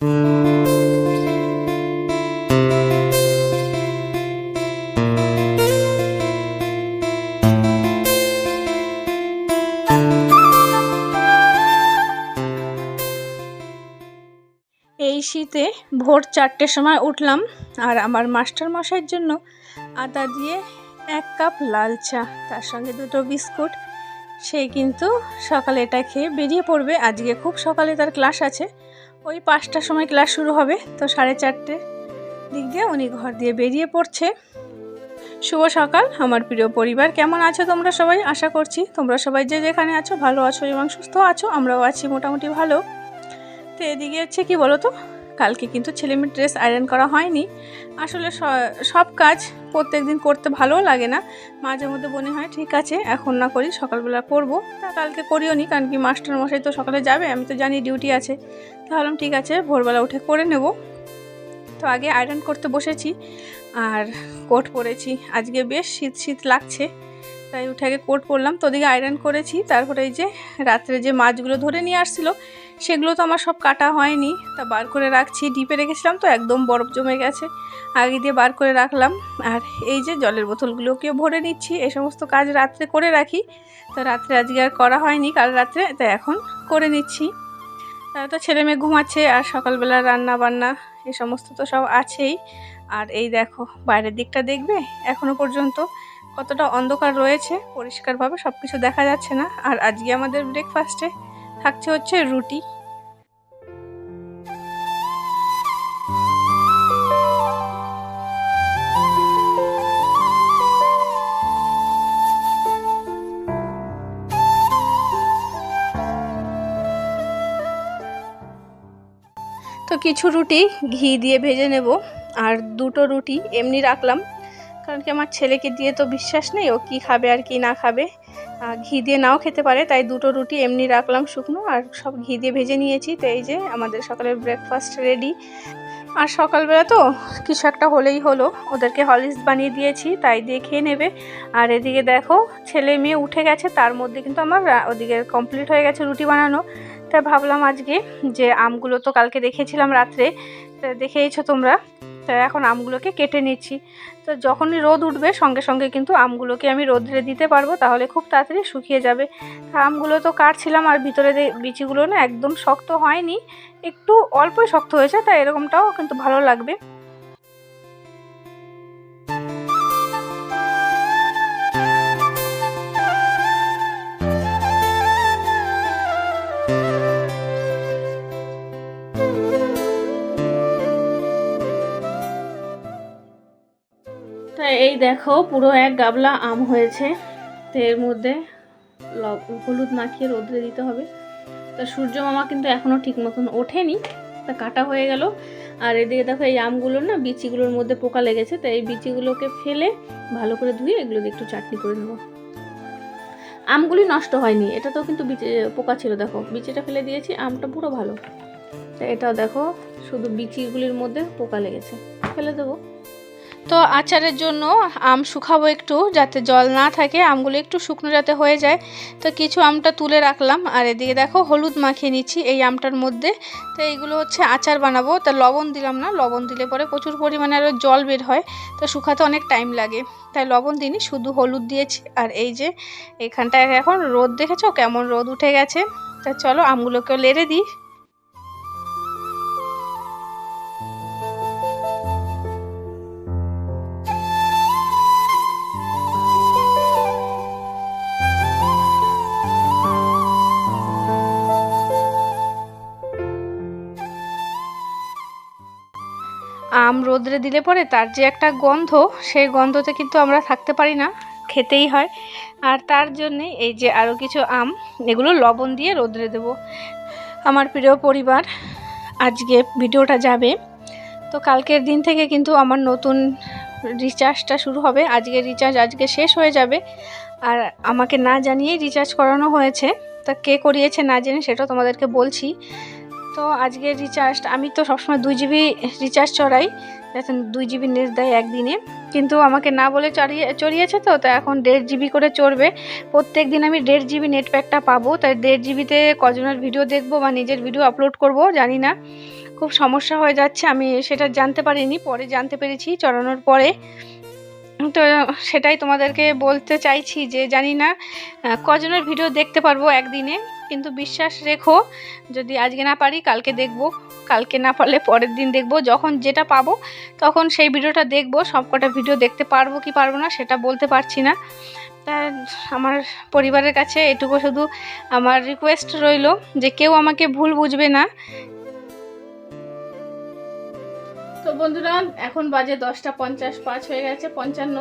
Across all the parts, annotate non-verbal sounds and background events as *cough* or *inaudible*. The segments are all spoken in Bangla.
এই শীতে ভোর চারটের সময় উঠলাম আর আমার মাস্টার মশাইয়ের জন্য আদা দিয়ে এক কাপ লাল চা, তার সঙ্গে দুটো বিস্কুট। সে কিন্তু সকালে এটা খেয়ে বেরিয়ে পড়বে। আজকে খুব সকালে তার ক্লাস আছে। ওই পাঁচটার সময় ক্লাস শুরু হবে, তো সাড়ে চারটে দিক দিয়ে উনি ঘর দিয়ে বেরিয়ে পড়ছে। শুভ সকাল, আমার প্রিয় পরিবার, কেমন আছো তোমরা সবাই? আশা করছি তোমরা সবাই যে যেখানে আছো ভালো আছো এবং সুস্থ আছো, আমরাও আছি মোটামুটি ভালো। তো এদিকে হচ্ছে কি বলো তো কালকে কিন্তু ছেলে মেয়ের ড্রেস আয়রন করা হয়নি। আসলে সব কাজ প্রত্যেক দিন করতে ভালোও লাগে না। মাঝে মধ্যে মনে হয়, ঠিক আছে, এখন না করি, সকালবেলা করব। তা কালকে করিও নি, কারণ কি মাস্টার মশাই তো সকালে যাবে, আমি তো জানি ডিউটি আছে। তাহলে ঠিক আছে, ভোরবেলা উঠে করে নেব। তো আগে আয়রন করতে বসেছি, আর কোট পরেছি। আজকে বেশ শীত শীত লাগছে, তাই উঠে আগে কোট পরলাম। তো ওদিকে আয়রন করেছি, তারপরে এই যে রাত্রে যে মাছগুলো ধরে নিয়ে আসছিল সেগুলো তো আমার সব কাটা হয়নি। তা বার করে রাখছি। ডিপে রেখেছিলাম তো, একদম বরফ জমে গেছে। আগে দিয়ে বার করে রাখলাম। আর এই যে জলের বোতলগুলোকেও ভরে নিচ্ছি। এই সমস্ত কাজ রাত্রে করে রাখি। তো রাত্রে আজকে আর করা হয়নি কাল রাত্রে, তো এখন করে নিচ্ছি। তো ছেলে মেয়ে ঘুমাচ্ছে আর সকালবেলা রান্না বান্না এই সমস্ত তো সব আছেই। আর এই দেখো, বাইরের দিকটা দেখবে? এখনও পর্যন্ত কতটা অন্ধকার রয়েছে, পরিষ্কারভাবে সব কিছু দেখা যাচ্ছে না। আর আজকে আমাদের ব্রেকফাস্টে থাকছে হচ্ছে রুটি। তো কিছু রুটি ঘি দিয়ে ভেজে নেব, আর দুটো রুটি এমনি রাখলাম। কারণ কি আমার ছেলেকে দিয়ে তো বিশ্বাস নেই, ও কী খাবে আর কি না খাবে। ঘি দিয়ে নাও খেতে পারে, তাই দুটো রুটি এমনি রাখলাম শুকনো আর সব ঘি দিয়ে ভেজে নিয়েছি। তো এই যে আমাদের সকালের ব্রেকফাস্ট রেডি আর সকালবেলা তো কিছু একটা হলেই হলো, ওদেরকে হলিক্স বানিয়ে দিয়েছি, তাই দিয়ে খেয়ে নেবে। আর এদিকে দেখো, ছেলে মেয়ে উঠে গেছে, তার মধ্যে কিন্তু আমার ওদিকে কমপ্লিট হয়ে গেছে রুটি বানানো। তাই ভাবলাম আজকে যে আমগুলো তো কালকে দেখেছিলাম রাত্রে দেখেইছো তোমরা? তো এখন আমগুলোকে কেটে নিচ্ছি। তো যখনই রোদ উঠবে, সঙ্গে সঙ্গে কিন্তু আমগুলোকে আমি রোদ্রে দিতে পারব, তাহলে খুব তাড়াতাড়ি শুকিয়ে যাবে। তা আমগুলো তো কাটছিলাম, আর ভিতরে বিচিগুলো না একদম শক্ত হয়নি, একটু অল্পই শক্ত হয়েছে তাই এরকমটাও কিন্তু ভালো লাগবে। দেখো, পুরো এক গাবলা আম হয়েছে। তো এর মধ্যে হলুদ মাখিয়ে রোদ্রে দিতে হবে। তা সূর্য মামা কিন্তু এখনও ঠিক মতন ওঠেনি। তা কাটা হয়ে গেল। আর এদিকে দেখো, এই আমগুলোর না, বিচিগুলোর মধ্যে পোকা লেগেছে। তো এই বিচিগুলোকে ফেলে ভালো করে ধুয়ে এগুলো দিয়ে একটু চাটনি করে নেব। আমগুলি নষ্ট হয়নি। এটা তো কিন্তু বিচি, পোকা ছিল, দেখো। বিচিটা ফেলে দিয়েছি, আমটা পুরো ভালো। তা এটাও দেখো, শুধু বিচিগুলির মধ্যে পোকা লেগেছে। ফেলে দেবো। তো আচারের জন্য আম শুকাবো একটু যাতে জল না থাকে, আমগুলো একটু শুকনো যাতে হয়ে যায়। তো কিছু আমটা তুলে রাখলাম, আর এদিকে দেখো হলুদ মাখিয়ে নিচ্ছি এই আমটার মধ্যে। তো এইগুলো হচ্ছে আচার বানাবো, তা লবণ দিলাম না, লবণ দিলে পরে প্রচুর পরিমাণে আরও জল বের হয়, তো শুকাতে অনেক টাইম লাগে। তাই লবণ দিইনি, শুধু হলুদ দিয়েছি, আর এই যে এখানটায় এখন রোদ দেখেছ, কেমন রোদ উঠে গেছে। তা চলো আমগুলোকেও লেড়ে দিই। আম রোদ্রে দিলে পরে তার যে একটা গন্ধ, সেই গন্ধতে কিন্তু আমরা থাকতে পারি না, খেতেই হয়। আর তার জন্যে এই যে আরও কিছু আম, এগুলো লবণ দিয়ে রোদ্রে দেব। আমার প্রিয় পরিবার, আজকে ভিডিওটা যাবে। তো কালকের দিন থেকে কিন্তু আমার নতুন রিচার্জটা শুরু হবে। আজকে রিচার্জ আজকে শেষ হয়ে যাবে। আর আমাকে না জানিয়েই রিচার্জ করানো হয়েছে। তা কে করিয়েছে না জেনে সেটা তোমাদেরকে বলছি। তো আজকে রিচার্জ আমি তো সবসময় দুই জিবি রিচার্জ চড়াই। যাতে দুই জিবি নেট দেয় একদিনে। কিন্তু আমাকে না বলে চড়িয়ে, চড়িয়েছে তো, তা এখন দেড় জিবি করে চড়বে। প্রত্যেক দিন আমি দেড় জিবি নেট প্যাকটা পাবো। তাই দেড় জিবিতে কজনের ভিডিও দেখব বা নিজের ভিডিও আপলোড করব, জানি না। খুব সমস্যা হয়ে যাচ্ছে, আমি সেটা জানতে পারিনি, পরে জানতে পেরেছি, চড়ানোর পরে। তো সেটাই তোমাদেরকে বলতে চাইছি যে জানি না কজনের ভিডিও দেখতে পারব একদিনে, কিন্তু বিশ্বাস রেখো, যদি আজকে না পারি কালকে দেখব, কালকে না পারলে পরের দিন দেখব, যখন যেটা পাবো, তখন সেই ভিডিওটা দেখব, সবকটা ভিডিও দেখতে পারব কি পারব না সেটা বলতে পারছি না। তা আমার পরিবারের কাছে এটুকু শুধু আমার রিকোয়েস্ট রইল যে কেউ আমাকে ভুল বুঝবে না বন্ধুরা, এখন বাজে দশটা পঞ্চাশ পাঁচ হয়ে গেছে, পঞ্চান্ন।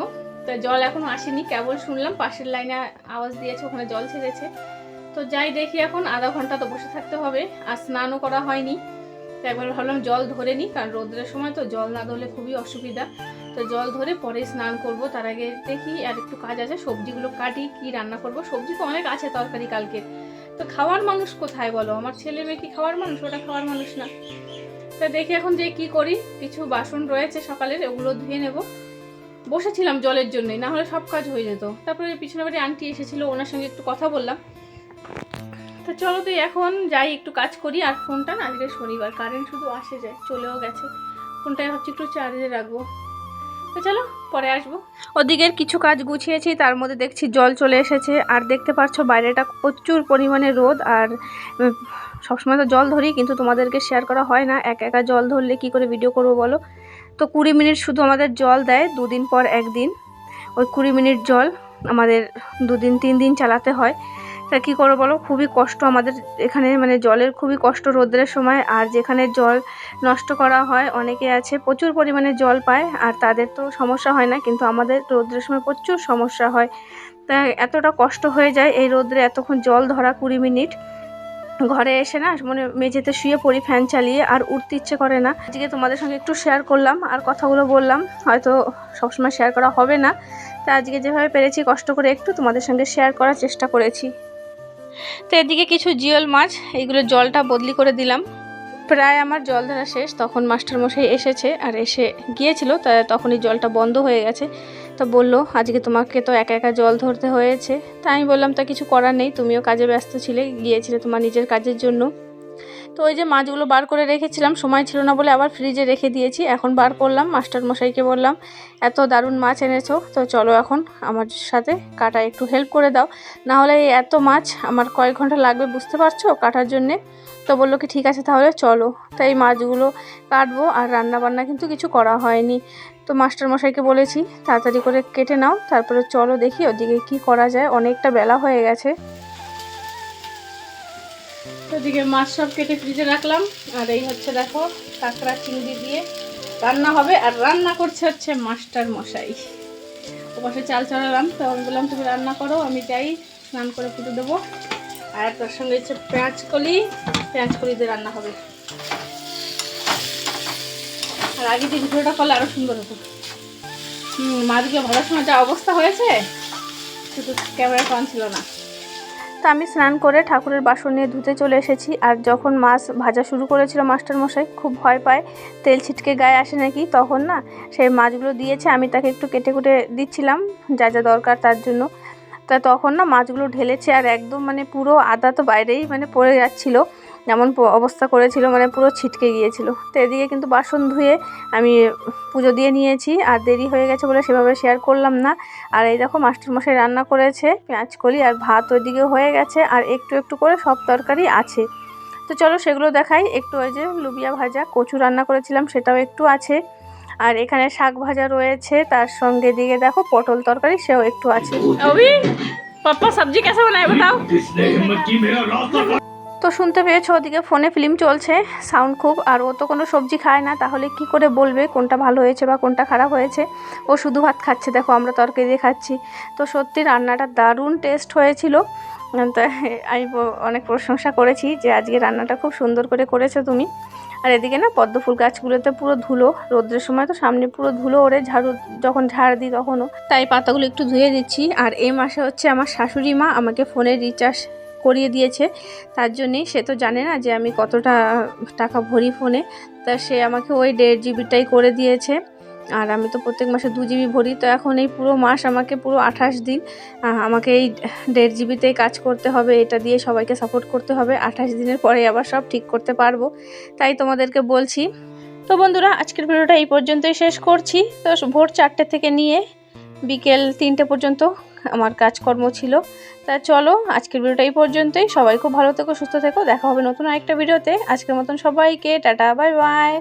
তো জল এখনও আসেনি, কেবল শুনলাম পাশের লাইনে আওয়াজ দিয়েছে, ওখানে জল ছেড়েছে। তো যাই দেখি এখন, আধা ঘণ্টা তো বসে থাকতে হবে, আর স্নানও করা হয়নি। তো একবার ভাবলাম জল ধরে নিই, কারণ রোদ্রের সময় তো জল না ধরলে খুবই অসুবিধা। তো জল ধরে পরে স্নান করব, তার আগে দেখি আর একটু কাজ আছে, সবজিগুলো কাটি, কি রান্না করব। সবজি তো অনেক আছে তরকারি কালকে। তো খাওয়ার মানুষ কোথায় বলো? আমার ছেলে মেয়ে কি খাওয়ার মানুষ? ওটা খাওয়ার মানুষ না। তা দেখি এখন যে কি করি। কিছু বাসন রয়েছে সকালের, ওগুলো ধুয়ে নেব। বসেছিলাম জলের জন্যই, না হলে সব কাজ হয়ে যেত। তারপরে পিছনে বাড়ি আন্টি এসেছিল, ওনার সঙ্গে একটু কথা বললাম। তো চলো তো এখন যাই, একটু কাজ করি। আর ফোনটা না, আজকে শনিবার, কারেন্ট শুধু আসে যায়, চলেও গেছে। ফোনটাই ভাবছি একটু চার্জে রাখব। তো চলো, পরে আসব। ওদিকের কিছু কাজ গুছিয়েছি, তার মধ্যে দেখছি জল চলে এসেছে, আর দেখতে পাচ্ছ বাইরেটা প্রচুর পরিমাণে রোদ, আর সবসময় তো জল ধরি, কিন্তু তোমাদেরকে শেয়ার করা হয় না, এক একা জল ধরলে কি করে ভিডিও করব বলো? তো কুড়ি মিনিট শুধু আমাদের জল দেয়, দুদিন পর একদিন। ওই কুড়ি মিনিট জল আমাদের দুদিন, তিন দিন চালাতে হয়। তা কী করব বলো? খুবই কষ্ট আমাদের এখানে মানে জলের খুবই কষ্ট রোদ্রের সময়। আর যেখানে জল নষ্ট করা হয়, অনেকে আছে, প্রচুর পরিমাণে জল পায়, আর তাদের তো সমস্যা হয় না, কিন্তু আমাদের রোদ্রের সময় প্রচুর সমস্যা হয়। তা এতটা কষ্ট হয়ে যায় এই রোদ্রে, এতক্ষণ জল ধরা কুড়ি মিনিট। ঘরে এসে না মানে মেঝেতে শুয়ে পড়ি ফ্যান চালিয়ে, আর উঠতে ইচ্ছে করে না। আজকে তোমাদের সঙ্গে একটু শেয়ার করলাম, আর কথাগুলো বললাম। হয়তো সবসময় শেয়ার করা হবে না। তা আজকে যেভাবে পেরেছি, কষ্ট করে একটু তোমাদের সঙ্গে শেয়ার করার চেষ্টা করেছি। তো এদিকে কিছু জিওল মাছ, এগুলো জলটা বদলি করে দিলাম। প্রায় আমার জল ধরা শেষ, তখন মাস্টারমশাই এসেছে আর এসে গিয়েছিল, তা তখনই জলটা বন্ধ হয়ে গেছে। তো বলল, আজকে তোমাকে তো একা একা জল ধরতে হয়েছে। তাই আমি বললাম, তা কিছু করার নেই, তুমিও কাজে ব্যস্ত ছিলে, গিয়েছিলে তোমার নিজের কাজের জন্য। তো ওই যে মাছগুলো বার করে রেখেছিলাম, সময় ছিল না বলে আবার ফ্রিজে রেখে দিয়েছি, এখন বার করলাম, মাস্টার মশাইকে বললাম, এত দারুণ মাছ এনেছো, তো চলো এখন আমার সাথে কাটা একটু হেল্প করে দাও। না হলে এত মাছ আমার কয়েক ঘণ্টা লাগবে, বুঝতে পারছ, কাটার জন্যে। তো বলল কি, ঠিক আছে, তাহলে চলো। তাই মাছগুলো কাটবো, আর রান্না বান্না কিন্তু কিছু করা হয়নি। তো মাস্টার মশাইকে বলেছি, তাড়াতাড়ি করে কেটে নাও, তারপরে চলো দেখি ওদিকে কি করা যায়। অনেকটা বেলা হয়ে গেছে। ওদিকে মাছ সব কেটে ফ্রিজে রাখলাম। আর এই হচ্ছে দেখো কাঁকড়া চিংড়ি দিয়ে রান্না হবে। আর রান্না করছে হচ্ছে মাস্টার মশাই। ও পাশে চাল চড়ালাম তো আমি বললাম, তুমি রান্না করো, আমি যাই, স্নান করে পুজো দেবো। আর তার সঙ্গে হচ্ছে পেঁয়াজ কলি পেঁয়াজ কলি দিয়ে রান্না হবে। আর আগে যে ভিডিওটা করলে আরও সুন্দর হতো। মাছগুলো ভালো সময় যা অবস্থা হয়েছে, শুধু ক্যামেরা পান ছিল না। তা আমি স্নান করে ঠাকুরের বাসন নিয়ে ধুতে চলে এসেছি। আর যখন মাছ ভাজা শুরু করেছিল মাস্টার মশাই খুব ভয় পায়। তেল ছিটকে গায়ে আসে নাকি? তখন না সেই মাছগুলো দিয়েছে, আমি তাকে একটু কেটে কুটে দিচ্ছিলাম, যা যা দরকার তার জন্য। তা তখন না মাছগুলো ঢেলেছে আর একদম মানে পুরো আদা তো বাইরেই মানে পড়ে যাচ্ছিল। এমন প- অবস্থা করেছিল মানে পুরো ছিটকে গিয়েছিল। তো এদিকে কিন্তু বাসন ধুয়ে আমি পুজো দিয়ে নিয়েছি আর দেরি হয়ে গেছে বলে সেভাবে শেয়ার করলাম না। আর এই দেখো মাস্টারমশাই রান্না করেছে পেঁয়াজ কলি আর ভাত ওইদিকে হয়ে গেছে আর একটু একটু করে সব তরকারি আছে। তো চলো সেগুলো দেখাই একটু ওই যে লুবিয়া ভাজা কচু রান্না করেছিলাম সেটাও একটু আছে। আর এখানে শাক ভাজা রয়েছে তার সঙ্গে দিকে দেখো পটল তরকারি সেও একটু আছে। পাপ্পা সবজি কেসে বানায় *laughs* বাতাও। তো শুনতে পেয়েছ, ওদিকে ফোনে ফিল্ম চলছে, সাউন্ড খুব, আর ও তো কোনো সবজি খায় না, তাহলে কি করে বলবে কোনটা ভালো হয়েছে বা কোনটা খারাপ হয়েছে? ও শুধু ভাত খাচ্ছে, দেখো আমরা তরকারি দিয়ে খাচ্ছি। তো সত্যি রান্নাটা দারুণ টেস্ট হয়েছিল। তো আমি অনেক প্রশংসা করেছি যে আজকে রান্নাটা খুব সুন্দর করে করেছ তুমি। আর এদিকে না, পদ্ম ফুল গাছগুলোতে পুরো ধুলো, রোদ্রের সময় তো সামনে পুরো ধুলো ওরে ঝাড়ু, যখন ঝাড় দিই তখনও। তাই পাতাগুলো একটু ধুয়ে দিচ্ছি, আর এই মাসে হচ্ছে আমার শাশুড়ি মা আমাকে ফোনের রিচার্জ করিয়ে দিয়েছে। তার জন্যেই সে তো জানে না যে আমি কতটা টাকা ভরি ফোনে। তা সে আমাকে ওই দেড় জিবিটাই করে দিয়েছে। আর আমি তো প্রত্যেক মাসে দু জিবি ভরি। তো এখন এই পুরো মাস আমাকে পুরো আঠাশ দিন আমাকে এই দেড় জিবিতেই কাজ করতে হবে। এটা দিয়ে সবাইকে সাপোর্ট করতে হবে। আঠাশ দিনের পরে আবার সব ঠিক করতে পারব। তাই তোমাদেরকে বলছি। তো বন্ধুরা, আজকের ভিডিওটা এই পর্যন্তই শেষ করছি। তো ভোর চারটে থেকে নিয়ে বিকেল তিনটে পর্যন্ত আমার কাজকর্ম ছিল। তা চলো, আজকের ভিডিওটা এই পর্যন্তই। সবাই খুব ভালো থেকো, সুস্থ থেকো। দেখা হবে নতুন আরেকটা ভিডিওতে। আজকের মতন সবাইকে, টাটা, বাই বাই।